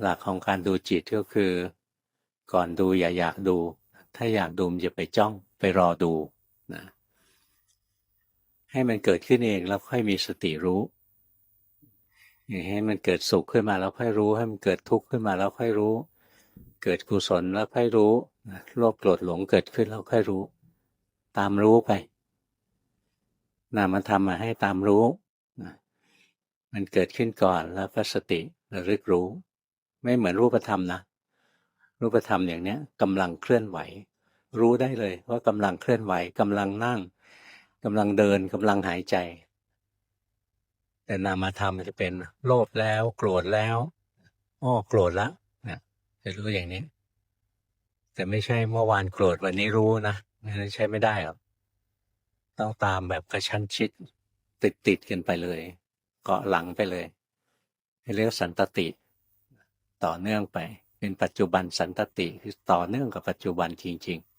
หลักของการดูจิตก็คือ ก่อนดูอย่าอยากดู ถ้าอยากดูมันจะไปจ้องไปรอดูนะให้มันเกิดขึ้นเองแล้วค่อยมีสติรู้อย่าให้มันเกิดสุขขึ้นมาแล้วค่อยรู้ ให้มันเกิดทุกข์ขึ้นมาแล้วค่อยรู้ เกิดกุศลแล้วค่อยรู้โลภโกรธหลงเกิดขึ้นแล้วค่อยรู้ ตามรู้ไปนามธรรมมาให้ตามรู้ มันเกิดขึ้นก่อนแล้วก็สติระลึกรู้ ไม่เหมือนรูปธรรมนะ รูปธรรมอย่างเนี้ยกำลังเคลื่อนไหว รู้ได้เลยว่ากำลังเคลื่อนไหวกำลังนั่งกำลังเดินกำลังหายใจ แต่นามธรรมจะเป็นโลภแล้ว โกรธแล้วอ้อโกรธล้วเนี่ยจะรู้อย่างนี้ แต่ไม่ใช่เมื่อวานโกรธวันนี้รู้นะนั่นใช้ไม่ได้หรอกต้องตามแบบกระชั้นชิด ติดติดกันไปเลย เกาะหลังไปเลยเรียกสันตติ ต่อเนื่องไป เป็นปัจจุบันสันตติคือต่อเนื่องกับปัจจุบันจริง ๆ